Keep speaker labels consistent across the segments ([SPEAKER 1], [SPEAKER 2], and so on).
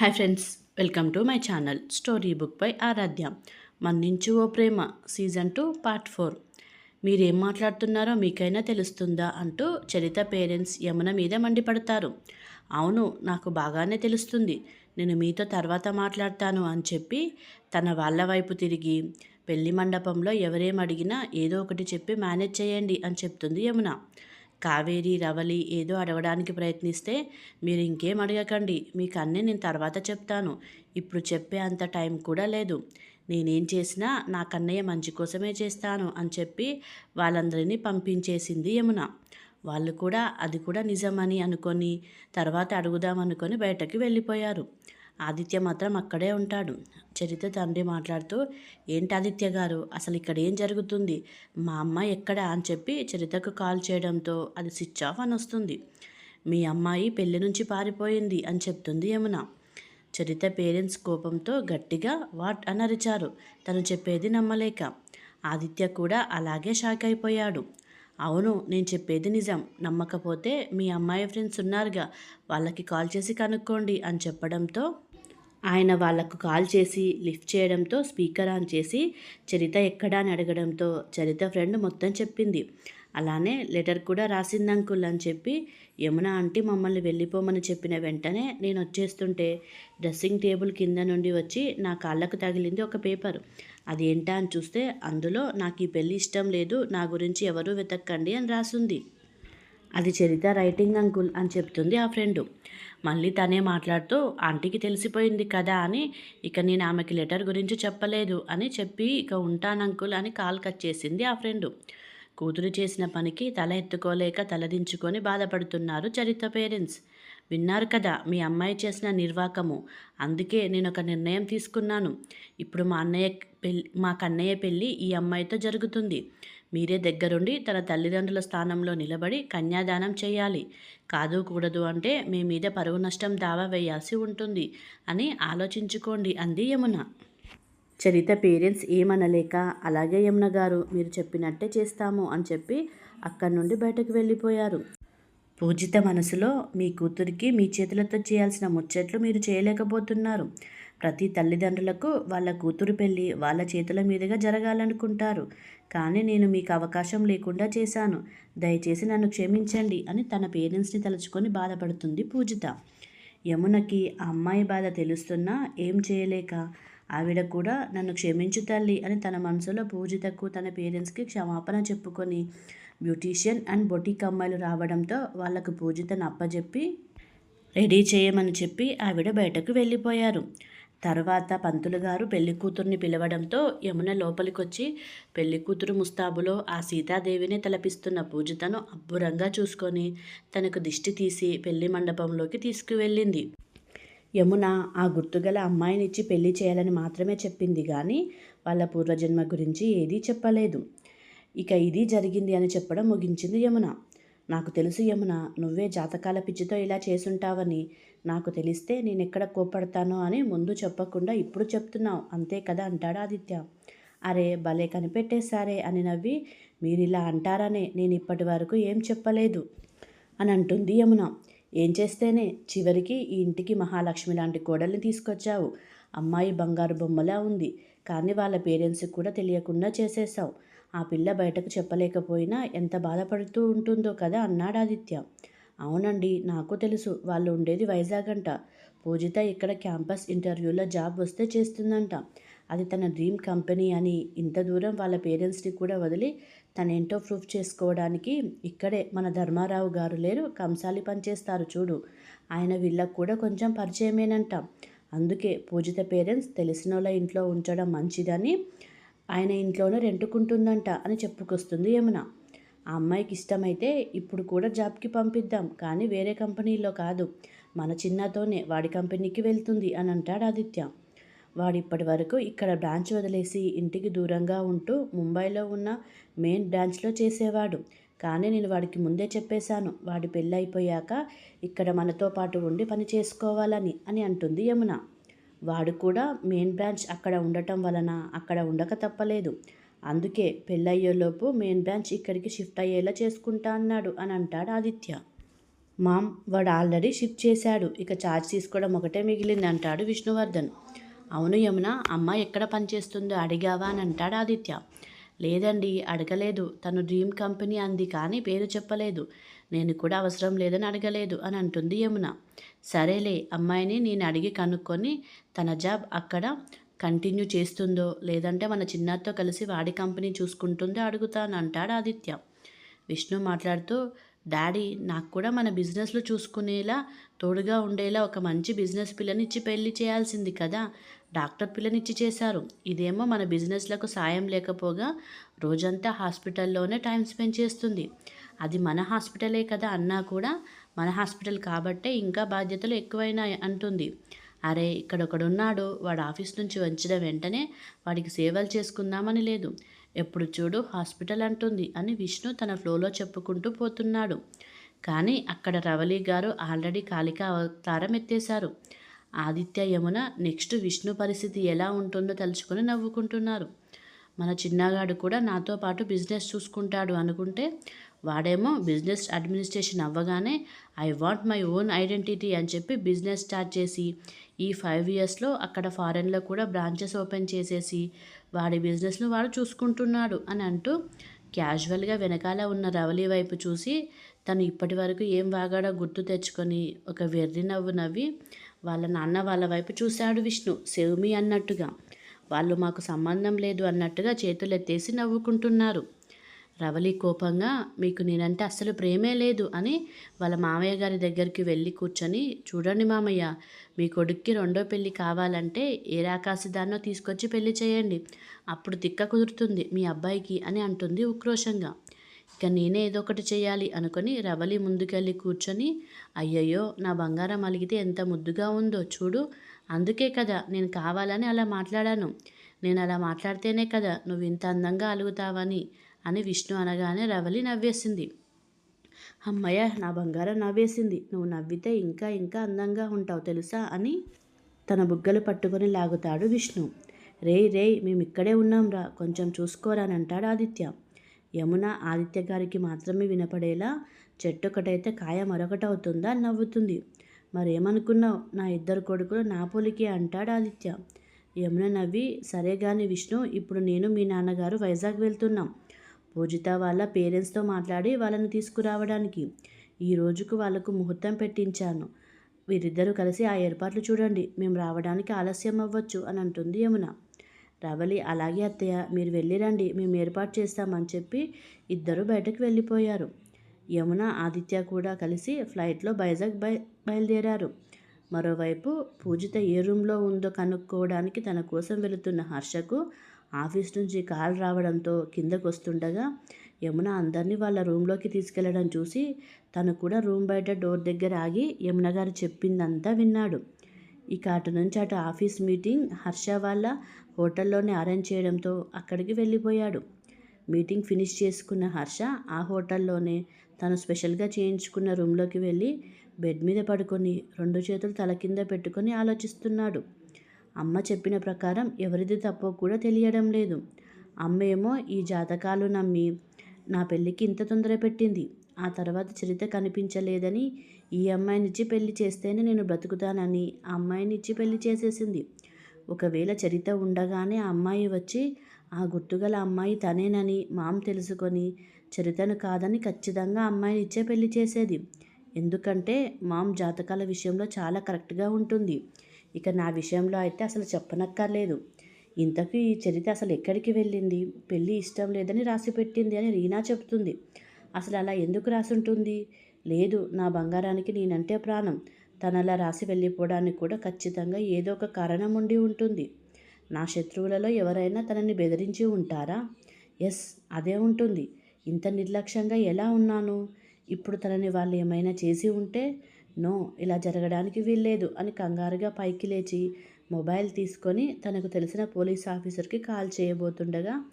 [SPEAKER 1] Hi friends welcome to my channel story book by Aradhya. మన్నించు ఓ ప్రేమ season two part four. మీరేం మాట్లాడుతున్నారో మీకైనా తెలుస్తుందా అంటూ చరిత పేరెంట్స్ యమున మీద మండిపడతారు. అవును నాకు బాగానే తెలుస్తుంది. నేను మీతో తర్వాత మాట్లాడతాను అని చెప్పి తన వాళ్ళ వైపు తిరిగి పెళ్ళి మండపంలో ఎవరేం అడిగినా ఏదో ఒకటి చెప్పి మేనేజ్ చేయండి అని చెప్తుంది యమున. కావేరి రవలి ఏదో అడగడానికి ప్రయత్నిస్తే మీరు ఇంకేం అడగకండి. మీకు అన్నీ నేను తర్వాత చెప్తాను. ఇప్పుడు చెప్పే అంత టైం కూడా లేదు. నేనేం చేసినా నా కన్నయ్య మంచి కోసమే చేస్తాను అని చెప్పి వాళ్ళందరినీ పంపించేసింది యమున. వాళ్ళు కూడా అది కూడా నిజమని అనుకొని తర్వాత అడుగుదామనుకొని బయటకు వెళ్ళిపోయారు. ఆదిత్య మాత్రం అక్కడే ఉంటాడు. చరిత తండ్రి మాట్లాడుతూ ఏంటి ఆదిత్య గారు? అసలు ఇక్కడ ఏం జరుగుతుంది? మా అమ్మ ఎక్కడ? అని చెప్పి చరితకు కాల్ చేయడంతో అది స్విచ్ ఆఫ్ అని వస్తుంది. మీ అమ్మాయి పెళ్ళి నుంచి పారిపోయింది అని చెప్తుంది యమున. చరిత పేరెంట్స్ కోపంతో గట్టిగా వాట్ అని అరిచారు తను చెప్పేది నమ్మలేక. ఆదిత్య కూడా అలాగే షాక్ అయిపోయాడు. అవును నేను చెప్పేది నిజం. నమ్మకపోతే మీ అమ్మాయి ఫ్రెండ్స్ ఉన్నారుగా. వాళ్ళకి కాల్ చేసి కనుక్కోండి అని చెప్పడంతో ఆయన వాళ్ళకు కాల్ చేసి లిఫ్ట్ చేయడంతో స్పీకర్ ఆన్ చేసి చరిత ఎక్కడా అని అడగడంతో చరిత ఫ్రెండ్ మొత్తం చెప్పింది. అలానే లెటర్ కూడా రాసింది అంకుల్ అని చెప్పి యమున ఆంటీ మమ్మల్ని వెళ్ళిపోమని చెప్పిన వెంటనే నేను వచ్చేస్తుంటే డ్రెస్సింగ్ టేబుల్ కింద నుండి వచ్చి నా కాళ్ళకు తగిలింది ఒక పేపర్. అది ఏంటా అని చూస్తే అందులో నాకు ఈ పెళ్ళి ఇష్టం లేదు నా గురించి ఎవరూ వెతక్కండి అని రాసుంది. అది చరిత రైటింగ్ అంకుల్ అని చెప్తుంది ఆ ఫ్రెండు. మళ్ళీ తనే మాట్లాడుతూ ఆంటీకి తెలిసిపోయింది కదా అని ఇక నేను ఆమెకి లెటర్ గురించి చెప్పలేదు అని చెప్పి ఇక ఉంటాను అంకుల్ అని కాల్ కట్ చేసింది ఆ ఫ్రెండు. కూతురు చేసిన పనికి తల ఎత్తుకోలేక తలదించుకొని బాధపడుతున్నారు చరిత పేరెంట్స్. విన్నారు కదా మీ అమ్మాయి చేసిన నిర్వాకము. అందుకే నేను ఒక నిర్ణయం తీసుకున్నాను. ఇప్పుడు మా అన్నయ్య పెళ్ళి మా కన్నయ్య పెళ్ళి ఈ అమ్మాయితో జరుగుతుంది. మీరే దగ్గరుండి తన తల్లిదండ్రుల స్థానంలో నిలబడి కన్యాదానం చేయాలి. కాదు కూడదు అంటే మీ మీద పరువు నష్టం దావా వేయాల్సి ఉంటుంది అని ఆలోచించుకోండి అంది యమున. చరిత పేరెంట్స్ ఏమనలేక అలాగే యమున గారు మీరు చెప్పినట్టే చేస్తాము అని చెప్పి అక్కడి నుండి బయటకు వెళ్ళిపోయారు. పూజిత మనసులో మీ కూతురికి మీ చేతులతో చేయాల్సిన ముచ్చట్లు మీరు చేయలేకపోతున్నారు. ప్రతి తల్లిదండ్రులకు వాళ్ళ కూతురు పెళ్ళి వాళ్ళ చేతుల మీదుగా జరగాలనుకుంటారు. కానీ నేను మీకు అవకాశం లేకుండా చేశాను. దయచేసి నన్ను క్షమించండి అని తన పేరెంట్స్ని తలుచుకొని బాధపడుతుంది పూజిత. యమునకి ఆ అమ్మాయి బాధ తెలుస్తున్నా ఏం చేయలేక ఆవిడ కూడా నన్ను క్షమించు తల్లి అని తన మనసులో పూజితకు తన పేరెంట్స్కి క్షమాపణ చెప్పుకొని బ్యూటీషియన్ అండ్ బొటిక్ అమ్మాయిలు రావడంతో వాళ్ళకు పూజితను అప్పజెప్పి రెడీ చేయమని చెప్పి ఆవిడ బయటకు వెళ్ళిపోయారు. తర్వాత పంతులు గారు పెళ్ళి కూతుర్ని పిలవడంతో యమున లోపలికొచ్చి పెళ్ళి కూతురు ముస్తాబులో ఆ సీతాదేవిని తలపిస్తున్న పూజితను అబ్బురంగా చూసుకొని తనకు దిష్టి తీసి పెళ్ళి మండపంలోకి తీసుకువెళ్ళింది. యమున ఆ గుర్తుగల అమ్మాయినిచ్చి పెళ్ళి చేయాలని మాత్రమే చెప్పింది కానీ వాళ్ళ పూర్వజన్మ గురించి ఏదీ చెప్పలేదు. ఇక ఇది జరిగింది అని చెప్పడం ముగించింది యమున. నాకు తెలుసు యమున నువ్వే జాతకాల పిచ్చితో ఇలా చేసుంటావని. నాకు తెలిస్తే నేను ఎక్కడ కోపడతానో అని ముందు చెప్పకుండా ఇప్పుడు చెప్తున్నావు. అంతే కదా అంటాడు ఆదిత్య. అరే భలే కనిపెట్టేశారే అని నవ్వి. మీరిలా అంటారనే నేను ఇప్పటి వరకు ఏం చెప్పలేదు అని అంటుంది యమున. ఏం చేస్తేనే చివరికి ఈ ఇంటికి మహాలక్ష్మి లాంటి కోడల్ని తీసుకొచ్చావు. అమ్మాయి బంగారు బొమ్మలా ఉంది. కానీ వాళ్ళ పేరెంట్స్కి కూడా తెలియకుండా చేసేసావు ఆ పిల్ల బయటకు చెప్పలేకపోయినా ఎంత బాధపడుతూ ఉంటుందో కదా అన్నాడు ఆదిత్య. అవునండి నాకు తెలుసు. వాళ్ళు ఉండేది వైజాగ్ అంట. పూజిత ఇక్కడ క్యాంపస్ ఇంటర్వ్యూలో జాబ్ వస్తే చేస్తుందంట. అది తన డ్రీమ్ కంపెనీ అని. ఇంత దూరం వాళ్ళ పేరెంట్స్ని కూడా వదిలి తనేంటో ప్రూఫ్ చేసుకోవడానికి ఇక్కడే మన ధర్మారావు గారు లేరు కంసాలి పనిచేస్తారు చూడు. ఆయన వీళ్ళకు కూడా కొంచెం పరిచయమేనంట. అందుకే పూజిత పేరెంట్స్ తెలిసిన వాళ్ళ ఇంట్లో ఉంచడం మంచిదని ఆయన ఇంట్లోనే రెంటుకుంటుందంట అని చెప్పుకొస్తుంది యమున. ఆ అమ్మాయికి ఇష్టమైతే ఇప్పుడు కూడా జాబ్కి పంపిద్దాం కానీ వేరే కంపెనీలో కాదు. మన చిన్నతోనే వాడి కంపెనీకి వెళ్తుంది అని అంటాడు ఆదిత్య. వాడు ఇప్పటి వరకు ఇక్కడ బ్రాంచ్ వదిలేసి ఇంటికి దూరంగా ఉంటూ ముంబైలో ఉన్న మెయిన్ బ్రాంచ్లో చేసేవాడు. కానీ నేను వాడికి ముందే చెప్పేశాను వాడి పెళ్ళి అయిపోయాక ఇక్కడ మనతో పాటు ఉండి పని చేసుకోవాలని అని అంటుంది యమున. వాడు కూడా మెయిన్ బ్రాంచ్ అక్కడ ఉండటం వలన అక్కడ ఉండక తప్పలేదు. అందుకే పెళ్ళయ్యేలోపు మెయిన్ బ్రాంచ్ ఇక్కడికి షిఫ్ట్ అయ్యేలా చేసుకుంటా అన్నాడు అని అంటాడు ఆదిత్య. మామ్ వాడు ఆల్రెడీ షిఫ్ట్ చేశాడు. ఇక ఛార్జ్ తీసుకోవడం ఒకటే మిగిలింది అంటాడు విష్ణువర్ధన్. అవును యమున అమ్మ ఎక్కడ పనిచేస్తుందో అడిగావా అని అంటాడు ఆదిత్య. లేదండి అడగలేదు. తను డ్రీమ్ కంపెనీ అంది కానీ పేరు చెప్పలేదు. నేను కూడా అవసరం లేదని అడగలేదు అని అంటుంది యమున. సరేలే అమ్మాయిని నేను అడిగి కనుక్కొని తన జాబ్ అక్కడ కంటిన్యూ చేస్తుందో లేదంటే మన చిన్నాతో కలిసి వాడి కంపెనీ చూసుకుంటుందో అడుగుతాను అంటాడు ఆదిత్య. విష్ణు మాట్లాడుతూ డాడీ నాకు కూడా మన బిజినెస్లో చూసుకునేలా తోడుగా ఉండేలా ఒక మంచి బిజినెస్ పిల్లనిచ్చి పెళ్ళి చేయాల్సింది కదా. డాక్టర్ పిల్లనిచ్చి చేశారు. ఇదేమో మన బిజినెస్లకు సాయం లేకపోగా రోజంతా హాస్పిటల్లోనే టైం స్పెండ్ చేస్తుంది. అది మన హాస్పిటలే కదా అన్నా కూడా మన హాస్పిటల్ కాబట్టే ఇంకా బాధ్యతలు ఎక్కువైనాయి అంటుంది. అరే ఇక్కడొకడున్నాడు వాడు ఆఫీస్ నుంచి వచ్చిన వెంటనే వాడికి సేవలు చేసుకుందామని లేదు. ఎప్పుడు చూడు హాస్పిటల్ అంటుంది అని విష్ణు తన ఫ్లోలో చెప్పుకుంటూ పోతున్నాడు. కానీ అక్కడ రవలి గారు ఆల్రెడీ కాళిక అవతారం ఎత్తేశారు. ఆదిత్య యమున నెక్స్ట్ విష్ణు పరిస్థితి ఎలా ఉంటుందో తలుచుకొని నవ్వుకుంటున్నారు. మన చిన్నగాడు కూడా నాతో పాటు బిజినెస్ చూసుకుంటాడు అనుకుంటే వాడేమో బిజినెస్ అడ్మినిస్ట్రేషన్ అవ్వగానే I want my own identity అని చెప్పి బిజినెస్ స్టార్ట్ చేసి ఈ ఫైవ్ ఇయర్స్లో అక్కడ ఫారెన్లో కూడా బ్రాంచెస్ ఓపెన్ చేసేసి వాడి బిజినెస్ను వాడు చూసుకుంటున్నాడు అని అంటూ క్యాజువల్గా వెనకాల ఉన్న రవలి వైపు చూసి తను ఇప్పటి వరకు ఏం వాగాడో గుర్తు తెచ్చుకొని ఒక వెర్రి నవ్వు నవ్వి వాళ్ళ నాన్న వాళ్ళ వైపు చూశాడు విష్ణు సెవ్మి అన్నట్టుగా. వాళ్ళు మాకు సంబంధం లేదు అన్నట్టుగా చేతులెత్తేసి నవ్వుకుంటున్నారు. రవలి కోపంగా మీకు నేనంటే అస్సలు ప్రేమే లేదు అని వాళ్ళ మామయ్య గారి దగ్గరికి వెళ్ళి కూర్చొని చూడండి మామయ్య మీ కొడుక్కి రెండో పెళ్ళి కావాలంటే ఏ రాకాసిదాన్నో తీసుకొచ్చి పెళ్ళి చేయండి. అప్పుడు తిక్క కుదురుతుంది మీ అబ్బాయికి అని అంటుంది ఉక్రోషంగా. ఇక నేనే ఏదో ఒకటి చేయాలి అనుకొని రవలి ముందుకెళ్ళి కూర్చొని అయ్యయ్యో నా బంగారం అలిగితే ఎంత ముద్దుగా ఉందో చూడు. అందుకే కదా నేను కావాలని అలా మాట్లాడాను. నేను అలా మాట్లాడితేనే కదా నువ్వు ఇంత అందంగా అలుగుతావని. అని విష్ణు అనగానే రవలి నవ్వేసింది. అమ్మయ్య నా బంగారం నవ్వేసింది. నువ్వు నవ్వితే ఇంకా ఇంకా అందంగా ఉంటావు తెలుసా అని తన బుగ్గలు పట్టుకొని లాగుతాడు విష్ణు. రేయ్ రేయ్ మేమిక్కడే ఉన్నాంరా. కొంచెం చూసుకోరా అని అంటాడు ఆదిత్య. యమున ఆదిత్య గారికి మాత్రమే వినపడేలా చెట్టు ఒకటైతే కాయ మరొకటి అవుతుందా అని నవ్వుతుంది. మరేమనుకున్నావు? నా ఇద్దరు కొడుకులు నా పోలికి అంటాడు ఆదిత్య. యమున నవ్వి సరే గాని విష్ణు ఇప్పుడు నేను మీ నాన్నగారు వైజాగ్ వెళ్తున్నాం. పూజిత వాళ్ళ పేరెంట్స్తో మాట్లాడి వాళ్ళని తీసుకురావడానికి. ఈ రోజుకు వాళ్ళకు ముహూర్తం పెట్టించాను. వీరిద్దరూ కలిసి ఆ ఏర్పాట్లు చూడండి. మేము రావడానికి ఆలస్యం అవ్వచ్చు అని అంటుంది యమున. రవలి అలాగే అత్తయ్య మీరు వెళ్ళిరండి మేము ఏర్పాటు చేస్తామని చెప్పి ఇద్దరు బయటకు వెళ్ళిపోయారు. యమున ఆదిత్య కూడా కలిసి ఫ్లైట్లో వైజాగ్ బయ బయలుదేరారు. మరోవైపు పూజిత ఏ రూమ్లో ఉందో కనుక్కోవడానికి తన కోసం వెళుతున్న హర్షకు ఆఫీస్ నుంచి కాల్ రావడంతో కిందకు వస్తుండగా యమున అందరినీ వాళ్ళ రూమ్లోకి తీసుకెళ్ళడం చూసి తను కూడా రూమ్ బయట డోర్ దగ్గర ఆగి యమున గారు చెప్పిందంతా విన్నాడు. ఇక అటు నుంచి అటు ఆఫీస్ మీటింగ్ హర్ష వాళ్ళ హోటల్లోనే అరేంజ్ చేయడంతో అక్కడికి వెళ్ళిపోయాడు. మీటింగ్ ఫినిష్ చేసుకున్న హర్ష ఆ హోటల్లోనే తను స్పెషల్గా చేయించుకున్న రూమ్లోకి వెళ్ళి బెడ్ మీద పడుకొని రెండు చేతులు తల కింద పెట్టుకొని ఆలోచిస్తున్నాడు. అమ్మ చెప్పిన ప్రకారం ఎవరిది తప్పో కూడా తెలియడం లేదు. అమ్మ ఏమో ఈ జాతకాలు నమ్మి నా పెళ్ళికి ఇంత తొందర పెట్టింది. ఆ తర్వాత చరిత కనిపించలేదని ఈ అమ్మాయినిచ్చి పెళ్ళి చేస్తేనే నేను బ్రతుకుతానని ఆ అమ్మాయిని ఇచ్చి పెళ్ళి చేసేసింది. ఒకవేళ చరిత ఉండగానే ఆ అమ్మాయి వచ్చి ఆ గుర్తుగల అమ్మాయి తనేనని మామ్ తెలుసుకొని చరితను కాదని ఖచ్చితంగా అమ్మాయిని ఇచ్చే పెళ్ళి చేసేది. ఎందుకంటే మామ్ జాతకాల విషయంలో చాలా కరెక్ట్గా ఉంటుంది. ఇక నా విషయంలో అయితే అసలు చెప్పనక్కర్లేదు. ఇంతకు ఈ చరిత అసలు ఎక్కడికి వెళ్ళింది? పెళ్ళి ఇష్టం లేదని రాసి పెట్టింది అని రీనా చెప్తుంది. అసలు అలా ఎందుకు రాసి ఉంటుంది లేదు నా బంగారానికి నేనంటే ప్రాణం. తను అలా రాసి వెళ్ళిపోవడానికి కూడా ఖచ్చితంగా ఏదో ఒక కారణం ఉండి ఉంటుంది. నా శత్రువులలో ఎవరైనా తనని బెదిరించి ఉంటారా? ఎస్ అదే ఉంటుంది. ఇంత నిర్లక్ష్యంగా ఎలా ఉన్నాను? ఇప్పుడు తనని వాళ్ళు ఏమైనా చేసి ఉంటే నో ఇలా జరగడానికి వీల్లేదు అని కంగారుగా పైకి లేచి మొబైల్ తీసుకొని తనకు తెలిసిన పోలీస్ ఆఫీసర్కి కాల్ చేయబోతుండగా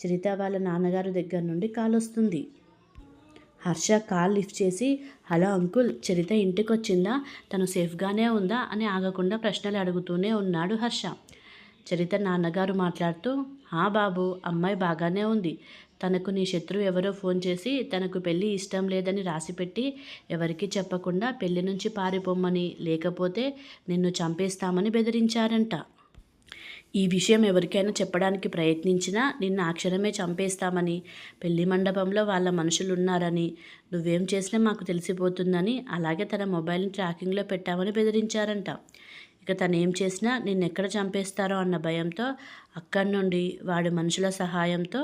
[SPEAKER 1] చరిత వాళ్ళ నాన్నగారు దగ్గర నుండి కాల్ వస్తుంది. హర్ష కాల్ లిఫ్ట్ చేసి హలో అంకుల్ చరిత ఇంటికి వచ్చిందా తను సేఫ్గానే ఉందా? అని ఆగకుండా ప్రశ్నలు అడుగుతూనే ఉన్నాడు హర్ష. చరిత నాన్నగారు మాట్లాడుతూ హా బాబు అమ్మాయి బాగానే ఉంది. తనకు నీ శత్రువు ఎవరో ఫోన్ చేసి తనకు పెళ్ళి ఇష్టం లేదని రాసిపెట్టి ఎవరికీ చెప్పకుండా పెళ్ళి నుంచి పారిపోమ్మని లేకపోతే నిన్ను చంపేస్తామని బెదిరించారంట. ఈ విషయం ఎవరికైనా చెప్పడానికి ప్రయత్నించినా నిన్ను అక్షరమే చంపేస్తామని పెళ్ళి మండపంలో వాళ్ళ మనుషులు ఉన్నారని నువ్వేం చేసినా మాకు తెలిసిపోతుందని అలాగే తన మొబైల్ని ట్రాకింగ్లో పెట్టామని బెదిరించారంట. ఇక తను ఏం చేసినా నిన్ను ఎక్కడ చంపేస్తారో అన్న భయంతో అక్కడి నుండి వాడి మనుషుల సహాయంతో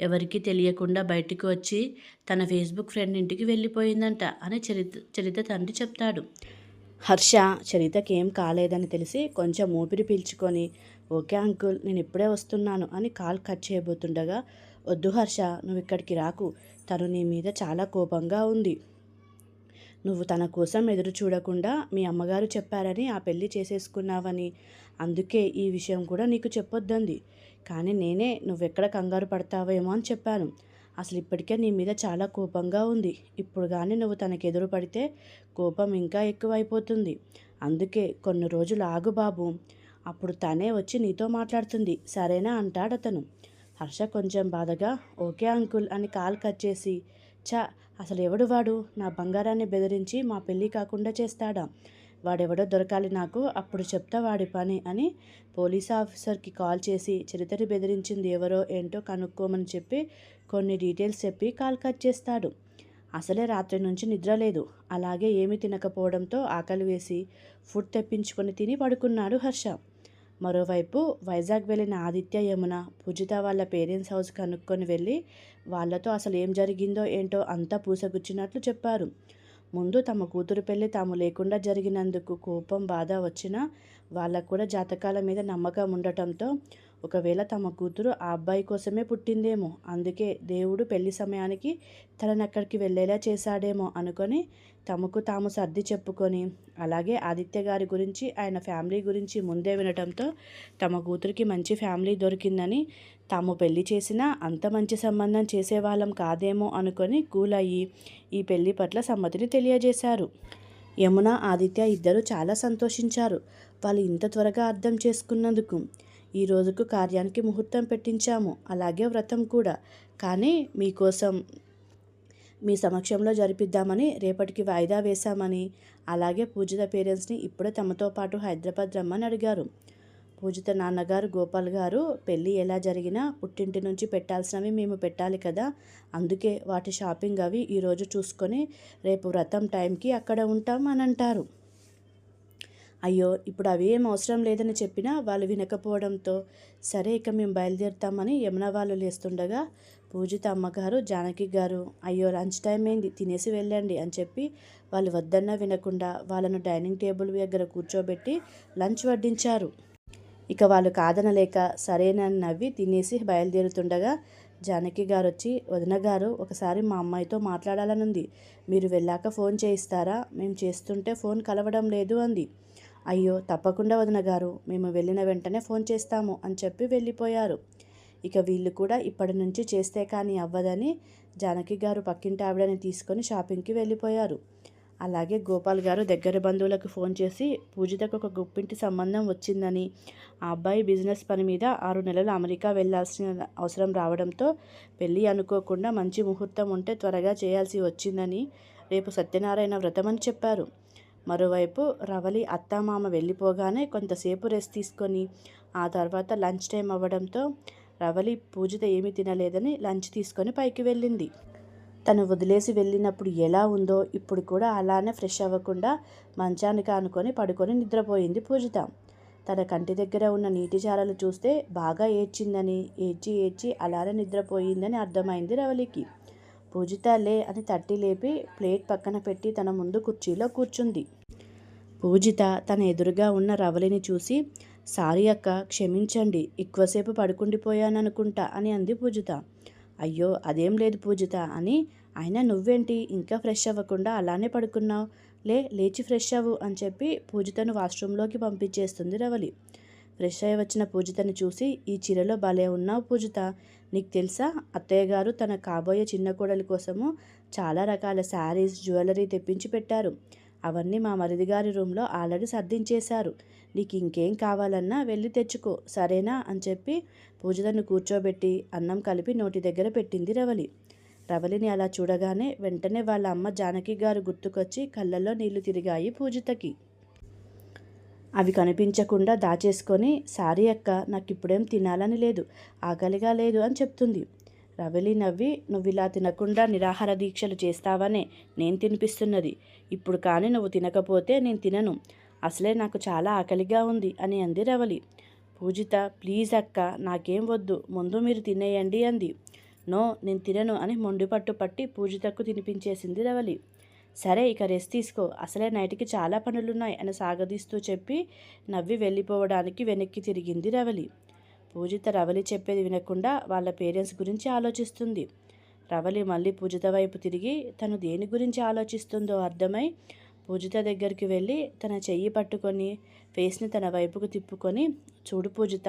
[SPEAKER 1] ఎవరికీ తెలియకుండా బయటికి వచ్చి తన ఫేస్బుక్ ఫ్రెండ్ ఇంటికి వెళ్ళిపోయిందంట అని చరిత చరిత తండ్రి చెప్తాడు. హర్ష చరితకి ఏం కాలేదని తెలిసి కొంచెం ఊపిరి పీల్చుకొని ఓకే అంకుల్ నేను ఇప్పుడే వస్తున్నాను అని కాల్ కట్ చేయబోతుండగా వద్దు హర్ష నువ్వు ఇక్కడికి రాకు. తను నీ మీద చాలా కోపంగా ఉంది. నువ్వు తన కోసం ఎదురు చూడకుండా మీ అమ్మగారు చెప్పారని ఆ పెళ్ళి చేసేసుకున్నావని. అందుకే ఈ విషయం కూడా నీకు చెప్పొద్దంది. కానీ నేనే నువ్వెక్కడ కంగారు పడతావేమో అని చెప్పాను. అసలు ఇప్పటికే నీ మీద చాలా కోపంగా ఉంది. ఇప్పుడు కానీ నువ్వు తనకు ఎదురు పడితే కోపం ఇంకా ఎక్కువైపోతుంది. అందుకే కొన్ని రోజులు ఆగు బాబు. అప్పుడు తనే వచ్చి నీతో మాట్లాడుతుంది. సరేనా అంటాడు అతను. హర్ష కొంచెం బాధగా ఓకే అంకుల్ అని కాల్ కట్ చేసి చా అసలు ఎవడు వాడు? నా బంగారాన్ని బెదిరించి మా పెళ్ళి కాకుండా చేస్తాడా? వాడెవడో దొరకాలి నాకు అప్పుడు చెప్తా వాడి పని అని పోలీస్ ఆఫీసర్కి కాల్ చేసి చరిత్ర బెదిరించింది ఎవరో ఏంటో కనుక్కోమని చెప్పి కొన్ని డీటెయిల్స్ చెప్పి కాల్ కట్ చేస్తాడు. అసలే రాత్రి నుంచి నిద్ర లేదు. అలాగే ఏమీ తినకపోవడంతో ఆకలి వేసి ఫుడ్ తెప్పించుకొని తిని పడుకున్నాడు హర్ష. మరోవైపు వైజాగ్ వెళ్ళిన ఆదిత్య యమున పూజిత వాళ్ళ పేరెంట్స్ హౌస్ కనుక్కొని వెళ్ళి వాళ్ళతో అసలు ఏం జరిగిందో ఏంటో అంతా పూసగుచ్చినట్లు చెప్పారు. ముందు తమ కూతురు పెళ్ళి తాము లేకుండా జరిగినందుకు కోపం బాధ వచ్చినా వాళ్ళకు కూడా జాతకాల మీద నమ్మకం ఉండటంతో ఒకవేళ తమ కూతురు ఆ అబ్బాయి కోసమే పుట్టిందేమో అందుకే దేవుడు పెళ్ళి సమయానికి తనని అక్కడికి వెళ్ళేలా చేశాడేమో అనుకొని తమకు తాము సర్ది చెప్పుకొని అలాగే ఆదిత్య గారి గురించి ఆయన ఫ్యామిలీ గురించి ముందే వినటంతో తమ కూతురికి మంచి ఫ్యామిలీ దొరికిందని తాము పెళ్ళి చేసినా అంత మంచి సంబంధం చేసేవాళ్ళం కాదేమో అనుకొని కూల్ అయ్యి ఈ పెళ్ళి పట్ల సమ్మతిని తెలియజేశారు. యమున ఆదిత్య ఇద్దరు చాలా సంతోషించారు. వాళ్ళు ఇంత త్వరగా అర్థం చేసుకున్నందుకు ఈ రోజుకు కార్యానికి ముహూర్తం పెట్టించాము. అలాగే వ్రతం కూడా. కానీ మీకోసం మీ సమక్షంలో జరిపిద్దామని రేపటికి వాయిదా వేశామని అలాగే పూజిత పేరెంట్స్ని ఇప్పుడే తమతో పాటు హైదరాబాద్ రమ్మని అడిగారు. పూజిత నాన్నగారు గోపాల్ గారు పెళ్ళి ఎలా జరిగినా పుట్టింటి నుంచి పెట్టాల్సినవి మేము పెట్టాలి కదా. అందుకే వాటి షాపింగ్ అవి ఈరోజు చూసుకొని రేపు వ్రతం టైంకి అక్కడ ఉంటాం అని అంటారు. అయ్యో ఇప్పుడు అవి ఏం అవసరం లేదని చెప్పినా వాళ్ళు వినకపోవడంతో సరే ఇక మేము బయలుదేరుతామని యమున వాళ్ళు లేస్తుండగా పూజిత అమ్మగారు జానకి గారు అయ్యో లంచ్ టైం అయింది తినేసి వెళ్ళండి అని చెప్పి వాళ్ళు వద్దన్నా వినకుండా వాళ్ళను డైనింగ్ టేబుల్ దగ్గర కూర్చోబెట్టి లంచ్ వడ్డించారు. ఇక వాళ్ళు కాదనలేక సరేనని నవ్వి తినేసి బయలుదేరుతుండగా జానకి గారు వచ్చి వదిన గారు ఒకసారి మా అమ్మాయితో మాట్లాడాలనుంది. మీరు వెళ్ళాక ఫోన్ చేయిస్తారా? మేము చేస్తుంటే ఫోన్ కలవడం లేదు అంది. అయ్యో తప్పకుండా వదిన గారు మేము వెళ్ళిన వెంటనే ఫోన్ చేస్తాము అని చెప్పి వెళ్ళిపోయారు. ఇక వీళ్ళు కూడా ఇప్పటి నుంచి చేస్తే కానీ అవ్వదని జానకి గారు పక్కింటి ఆవిడని తీసుకొని షాపింగ్కి వెళ్ళిపోయారు. అలాగే గోపాల్ గారు దగ్గర బంధువులకు ఫోన్ చేసి పూజితకు ఒక గుప్పింటి సంబంధం వచ్చిందని ఆ అబ్బాయి బిజినెస్ పని మీద ఆరు నెలలు అమెరికా వెళ్ళాల్సిన అవసరం రావడంతో పెళ్ళి అనుకోకుండా మంచి ముహూర్తం ఉంటే త్వరగా చేయాల్సి వచ్చిందని రేపు సత్యనారాయణ వ్రతం అని చెప్పారు. మరోవైపు రవలి అత్తామామ వెళ్ళిపోగానే కొంతసేపు రెస్ట్ తీసుకొని ఆ తర్వాత లంచ్ టైం అవ్వడంతో రవలి పూజిత ఏమీ తినలేదని లంచ్ తీసుకొని పైకి వెళ్ళింది. తను వదిలేసి వెళ్ళినప్పుడు ఎలా ఉందో ఇప్పుడు కూడా అలానే ఫ్రెష్ అవ్వకుండా మంచానికి ఆనుకొని పడుకొని నిద్రపోయింది పూజిత. తన కంటి దగ్గర ఉన్న నీటి చారలు చూస్తే బాగా ఏడ్చిందని ఏడ్చి ఏడ్చి అలానే నిద్రపోయిందని అర్థమైంది రవలికి. పూజిత లే అని తట్టి లేపి ప్లేట్ పక్కన పెట్టి తన ముందు కుర్చీలో కూర్చుంది. పూజిత తన ఎదురుగా ఉన్న రవలిని చూసి సారీ అక్క క్షమించండి ఎక్కువసేపు పడుకుండిపోయాననుకుంటా అని అంది పూజిత అయ్యో అదేం లేదు పూజిత అని అయినా నువ్వేంటి ఇంకా ఫ్రెష్ అవ్వకుండా అలానే పడుకున్నావు? లే లేచి ఫ్రెష్ అవ్వు అని చెప్పి పూజితను వాష్రూమ్లోకి పంపించేస్తుంది రవలి ఫ్రెష్ అయ్యి వచ్చిన పూజితని చూసి ఈ చీరలో భలే ఉన్నావు పూజిత. నీకు తెలుసా? అత్తయ్య గారు తన కాబోయే చిన్న కోడలి కోసము చాలా రకాల శారీస్ జ్యువెలరీ తెప్పించి పెట్టారు. అవన్నీ మా మరిదిగారి రూమ్లో ఆల్రెడీ సర్దించేశారు. నీకు ఇంకేం కావాలన్నా వెళ్ళి తెచ్చుకో. సరేనా అని చెప్పి పూజితను కూర్చోబెట్టి అన్నం కలిపి నోటి దగ్గర పెట్టింది రవలి. రవలిని అలా చూడగానే వెంటనే వాళ్ళ అమ్మ జానకి గారు గుర్తుకొచ్చి కళ్ళల్లో నీళ్ళు తిరిగాయి పూజితకి. అవి కనిపించకుండా దాచేసుకొని సారీ అక్క నాకు ఇప్పుడేం తినాలని లేదు ఆకలిగా లేదు అని చెప్తుంది. రవలి నవ్వి నువ్వు ఇలా తినకుండా నిరాహార దీక్షలు చేస్తావనే నేను తినిపిస్తున్నది. ఇప్పుడు కానీ నువ్వు తినకపోతే నేను తినను. అసలే నాకు చాలా ఆకలిగా ఉంది అని అంది రవలి. పూజిత ప్లీజ్ అక్క నాకేం వద్దు ముందు మీరు తినేయండి అంది. నో నేను తినను అని మొండిపట్టు పట్టి పూజితకు తినిపించేసింది రవలి. సరే ఇక రెస్ట్ తీసుకో. అసలే నైట్కి చాలా పనులున్నాయి అని సాగదీస్తూ చెప్పి నవ్వి వెళ్ళిపోవడానికి వెనక్కి తిరిగింది రవలి. పూజిత రవలి చెప్పేది వినకుండా వాళ్ళ పేరెంట్స్ గురించి ఆలోచిస్తుంది. రవలి మళ్ళీ పూజిత వైపు తిరిగి తను దేని గురించి ఆలోచిస్తుందో అర్థమై పూజిత దగ్గరికి వెళ్ళి తన చెయ్యి పట్టుకొని ఫేస్ని తన వైపుకు తిప్పుకొని చూడు పూజిత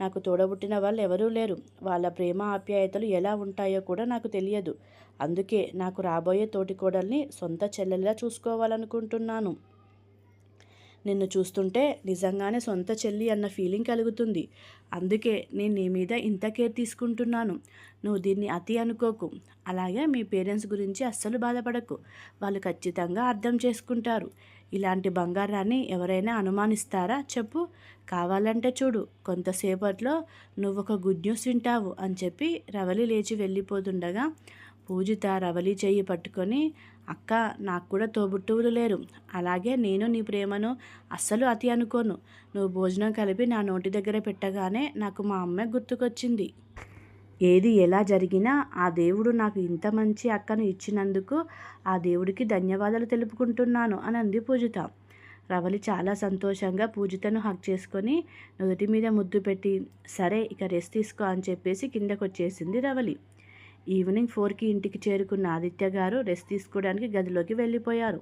[SPEAKER 1] నాకు తోడబుట్టిన వాళ్ళు ఎవరూ లేరు. వాళ్ళ ప్రేమ ఆప్యాయతలు ఎలా ఉంటాయో కూడా నాకు తెలియదు. అందుకే నాకు రాబోయే తోటికోడల్ని సొంత చెల్లెలా చూసుకోవాలనుకుంటున్నాను. నిన్ను చూస్తుంటే నిజంగానే సొంత చెల్లి అన్న ఫీలింగ్ కలుగుతుంది. అందుకే నేను నీ మీద ఇంత కేర్ తీసుకుంటున్నాను. నువ్వు దీన్ని అతి అనుకోకు. అలాగే మీ పేరెంట్స్ గురించి అస్సలు బాధపడకు. వాళ్ళు ఖచ్చితంగా అర్థం చేసుకుంటారు. ఇలాంటి బంగారాన్ని ఎవరైనా అనుమానిస్తారా? చెప్పు. కావాలంటే చూడు. కొంతసేపట్లో నువ్వు ఒక గుడ్ న్యూస్ వింటావు అని చెప్పి రవలి లేచి వెళ్ళిపోతుండగా పూజిత రవలి చెయ్యి పట్టుకొని అక్క నాకు కూడా తోబుట్టువులు లేరు. అలాగే నేను నీ ప్రేమను అస్సలు అతి అనుకోను. నువ్వు భోజనం కలిపి నా నోటి దగ్గర పెట్టగానే నాకు మా అమ్మ గుర్తుకొచ్చింది. ఏది ఎలా జరిగినా ఆ దేవుడు నాకు ఇంత మంచి అక్కను ఇచ్చినందుకు ఆ దేవుడికి ధన్యవాదాలు తెలుపుకుంటున్నాను అని అంది పూజిత. రవలి చాలా సంతోషంగా పూజితను హక్ చేసుకొని నుదుటి మీద ముద్దు పెట్టి సరే ఇక రెస్ట్ తీసుకో అని చెప్పేసి కిందకొచ్చేసింది రవలి. ఈవినింగ్ ఫోర్కి ఇంటికి చేరుకున్న ఆదిత్య గారు రెస్ట్ తీసుకోవడానికి గదిలోకి వెళ్ళిపోయారు.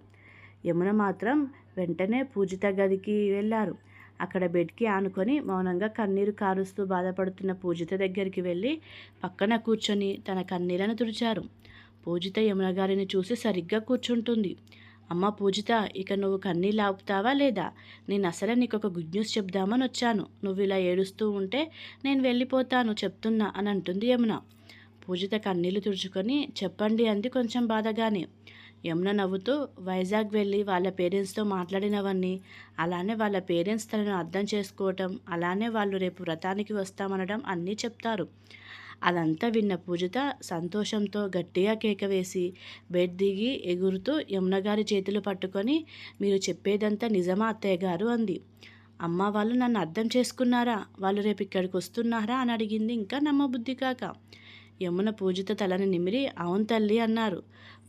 [SPEAKER 1] యమున మాత్రం వెంటనే పూజిత గదికి వెళ్ళారు. అక్కడ బెడ్కి ఆనుకొని మౌనంగా కన్నీరు కారుస్తూ బాధపడుతున్న పూజిత దగ్గరికి వెళ్ళి పక్కన కూర్చొని తన కన్నీళ్ళను తుడిచారు. పూజిత యమున గారిని చూసి సరిగ్గా కూర్చుంటుంది. అమ్మ పూజిత ఇక నువ్వు కన్నీళ్ళు ఆపుతావా లేదా? నేను అసలే నీకు ఒక గుడ్ న్యూస్ చెప్దామని వచ్చాను. నువ్వు ఇలా ఏడుస్తూ ఉంటే నేను వెళ్ళిపోతాను చెప్తున్నా అని అంటుంది యమున. పూజిత కన్నీళ్ళు తుడుచుకొని చెప్పండి అంది కొంచెం బాధగానే. యమున నవ్వుతూ వైజాగ్ వెళ్ళి వాళ్ళ పేరెంట్స్తో మాట్లాడినవన్నీ. అలానే వాళ్ళ పేరెంట్స్ తనను అర్థం చేసుకోవటం అలానే వాళ్ళు రేపు వ్రతానికి వస్తామనడం అన్నీ చెప్తారు. అదంతా విన్న పూజిత సంతోషంతో గట్టిగా కేక వేసి బెడ్ దిగి ఎగురుతూ యమున గారి చేతులు పట్టుకొని మీరు చెప్పేదంతా నిజమా అత్తయ్య గారు? అంది. అమ్మ వాళ్ళు నన్ను అర్థం చేసుకున్నారా? వాళ్ళు రేపు ఇక్కడికి వస్తున్నారా? అని అడిగింది. ఇంకా నమ్మబుద్ధి కాక యమున పూజిత తలని నిమిరి అవును తల్లి అన్నారు.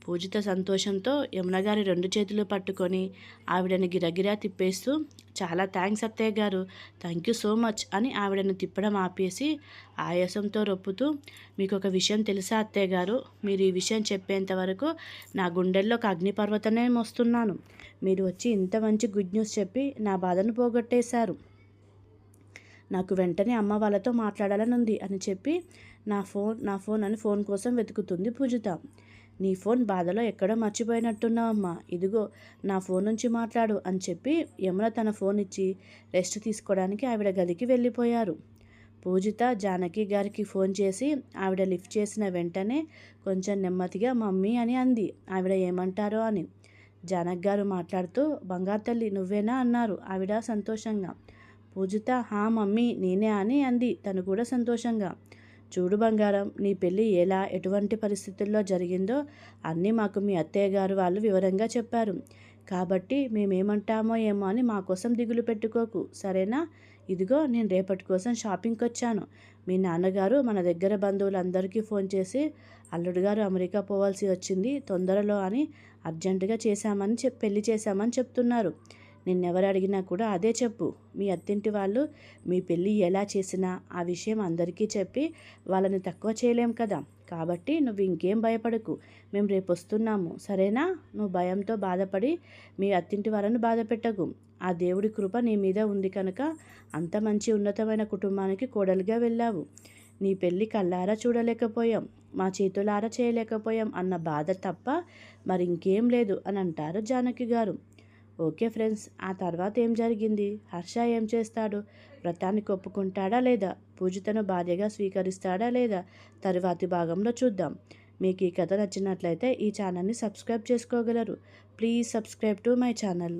[SPEAKER 1] పూజిత సంతోషంతో యమున గారి రెండు చేతులు పట్టుకొని ఆవిడని గిరగిరా తిప్పేస్తూ చాలా థ్యాంక్స్ అత్తయ్య గారు థ్యాంక్ యూ సో మచ్ అని ఆవిడను తిప్పడం ఆపేసి ఆయాసంతో రొప్పుతూ మీకు ఒక విషయం తెలుసా అత్తయ్య గారు మీరు ఈ విషయం చెప్పేంత వరకు నా గుండెల్లో ఒక అగ్నిపర్వతనే మోస్తున్నాను. మీరు వచ్చి ఇంత మంచి గుడ్ న్యూస్ చెప్పి నా బాధను పోగొట్టేశారు. నాకు వెంటనే అమ్మ వాళ్ళతో మాట్లాడాలని ఉంది అని చెప్పి నా ఫోన్ నా ఫోన్ అని ఫోన్ కోసం వెతుకుతుంది పూజిత. నీ ఫోన్ బాధలో ఎక్కడో మర్చిపోయినట్టున్నావమ్మా. ఇదిగో నా ఫోన్ నుంచి మాట్లాడు అని చెప్పి యమున తన ఫోన్ ఇచ్చి రెస్ట్ తీసుకోవడానికి ఆవిడ గదికి వెళ్ళిపోయారు. పూజిత జానకి గారికి ఫోన్ చేసి ఆవిడ లిఫ్ట్ చేసిన వెంటనే కొంచెం నెమ్మదిగా మమ్మీ అని అంది. ఆవిడ ఏమంటారో అని. జానక్ గారు మాట్లాడుతూ బంగారు తల్లి నువ్వేనా? అన్నారు ఆవిడ సంతోషంగా. పూజిత హా మమ్మీ నేనే అని అంది. తను కూడా సంతోషంగా చూడు బంగారం నీ పెళ్ళి ఎలా ఎటువంటి పరిస్థితుల్లో జరిగిందో అన్నీ మాకు మీ అత్తయ్య గారు వాళ్ళు వివరంగా చెప్పారు. కాబట్టి మేమేమంటామో ఏమో అని మా కోసం దిగులు పెట్టుకోకు. సరేనా? ఇదిగో నేను రేపటి కోసం షాపింగ్కి వచ్చాను మీ నాన్నగారు మన దగ్గర బంధువులందరికీ ఫోన్ చేసి అల్లుడు గారు అమెరికా పోవాల్సి వచ్చింది తొందరలో అని అర్జెంటుగా చేశామని చెప్ పెళ్ళి చేశామని చెప్తున్నారు. నిన్నెవరు అడిగినా కూడా అదే చెప్పు. మీ అత్తింటి వాళ్ళు మీ పెళ్ళి ఎలా చేసినా ఆ విషయం అందరికీ చెప్పి వాళ్ళని తక్కువ చేయలేం కదా. కాబట్టి నువ్వు ఇంకేం భయపడకు. మేము రేపు వస్తున్నాము సరేనా? నువ్వు భయంతో బాధపడి మీ అత్తింటి వాళ్ళని బాధ పెట్టకు. ఆ దేవుడి కృప నీ మీద ఉంది కనుక అంత మంచి ఉన్నతమైన కుటుంబానికి కోడలుగా వెళ్ళావు. నీ పెళ్ళి కళ్ళారా చూడలేకపోయాం. మా చేతులారా చేయలేకపోయాం అన్న బాధ తప్ప మరి ఇంకేం లేదు అని అంటారు జానకి గారు. ఓకే ఫ్రెండ్స్ ఆ తర్వాత ఏం జరిగింది? హర్ష ఏం చేస్తాడు? వ్రతానికి ఒప్పుకుంటాడా లేదా? పూజితను భార్యగా స్వీకరిస్తాడా లేదా? తరువాతి భాగంలో చూద్దాం. మీకు ఈ కథ నచ్చినట్లయితే ఈ ఛానల్ని సబ్స్క్రైబ్ చేసుకోగలరు. Please subscribe to my channel.